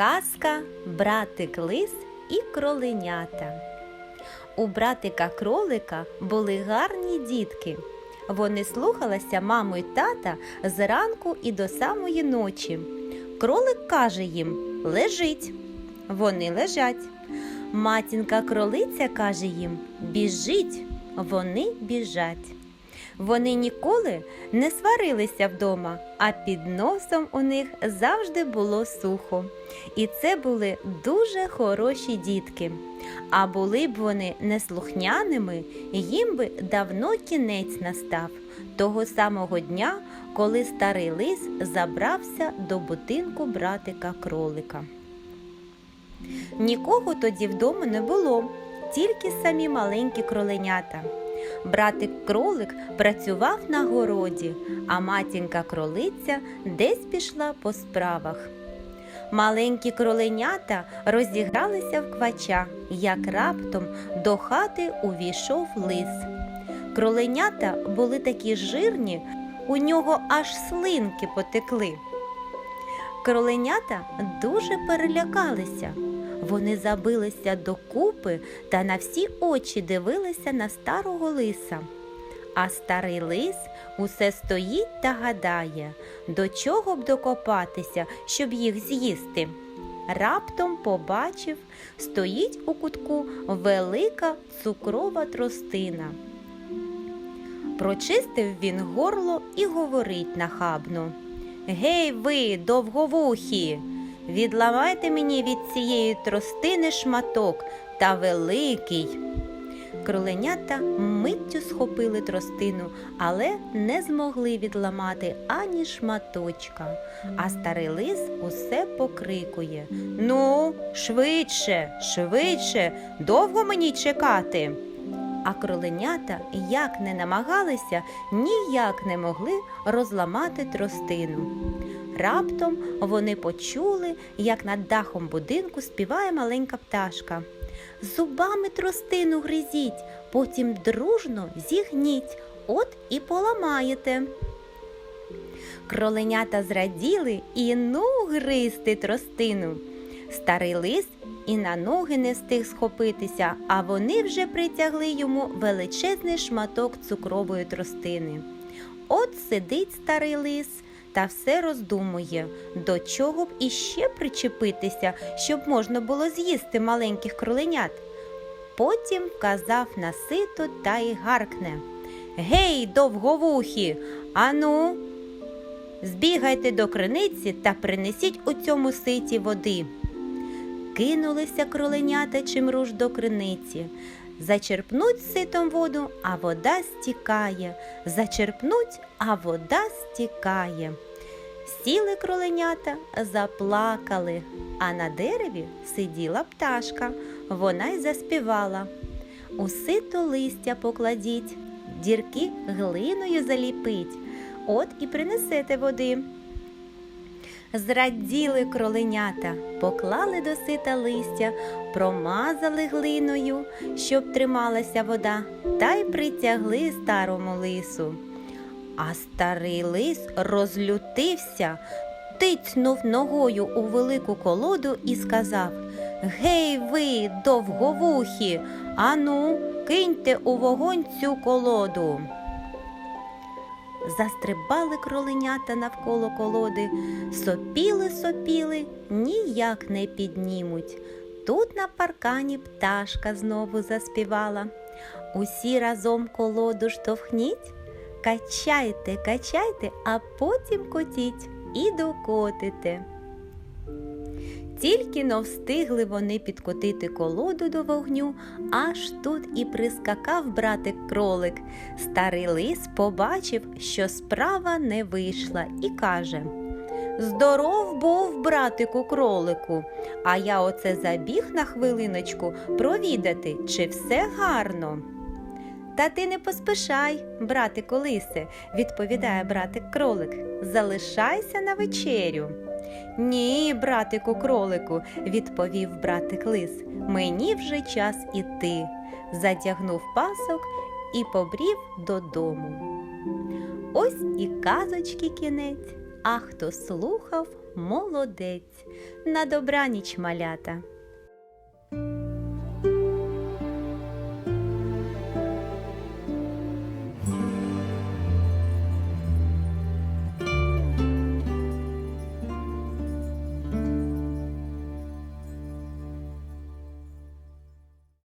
Казка Братик лис і кроленята. У братика кролика були гарні дітки. Вони слухалися маму й тата зранку і до самої ночі. Кролик каже їм лежить. Вони лежать. Матінка кролиця каже їм біжіть. Вони біжать. Вони ніколи не сварилися вдома, а під носом у них завжди було сухо. І це були дуже хороші дітки. А були б вони неслухняними, їм би давно кінець настав, того самого дня, коли старий лис забрався до будинку братика кролика. Нікого тоді вдома не було, тільки самі маленькі кроленята. Братик кролик працював на городі, а матінка кролиця десь пішла по справах. Маленькі кроленята розігралися в квача, як раптом до хати увійшов лис. Кроленята були такі жирні, у нього аж слинки потекли. Кроленята дуже перелякалися. Вони забилися докупи та на всі очі дивилися на старого лиса. А старий лис усе стоїть та гадає, до чого б докопатися, щоб їх з'їсти. Раптом побачив, стоїть у кутку велика цукрова тростина. Прочистив він горло і говорить нахабно. Гей ви, довговухі! Відламайте мені від цієї тростини шматок та великий. Кроленята миттю схопили тростину, але не змогли відламати ані шматочка. А старий лис усе покрикує Ну, швидше, швидше, довго мені чекати. А кроленята, як не намагалися, ніяк не могли розламати тростину. Раптом вони почули, як над дахом будинку співає маленька пташка. Зубами тростину гризіть, потім дружно зігніть, от і поламаєте. Кроленята зраділи і ну гризти тростину. Старий лис і на ноги не встиг схопитися, а вони вже притягли йому величезний шматок цукрової тростини. От сидить старий лис та все роздумує, до чого б іще причепитися, щоб можна було з'їсти маленьких кроленят. Потім вказав на сито та й гаркне Гей, довговухі, ану, збігайте до криниці та принесіть у цьому ситі води. Кинулися кроленята чимруж до криниці. Зачерпнуть ситом воду, а вода стікає. Зачерпнуть, а вода стікає. Сіли кроленята, заплакали, а на дереві сиділа пташка. Вона й заспівала. У сито листя покладіть, дірки глиною заліпить, от і принесете води. Зраділи кроленята, поклали до сита листя, промазали глиною, щоб трималася вода, та й притягли старому лису. А старий лис розлютився, тицнув ногою у велику колоду і сказав Гей ви, довговухі, ану, киньте у вогонь цю колоду. Застрибали кроленята навколо колоди, сопіли, сопіли, ніяк не піднімуть. Тут на паркані пташка знову заспівала. Усі разом колоду штовхніть, качайте, качайте, а потім котіть і докотите. Тільки но встигли вони підкотити колоду до вогню, аж тут і прискакав братик кролик. Старий лис побачив, що справа не вийшла, і каже Здоров був, братику кролику, а я оце забіг на хвилиночку провідати, чи все гарно. Та ти не поспішай, братику лисе, відповідає братик кролик. Залишайся на вечерю. Ні, братику кролику, відповів братик лис. Мені вже час іти. Затягнув пасок і побрів додому. Ось і казочки кінець. а хто слухав, молодець. На добраніч, малята.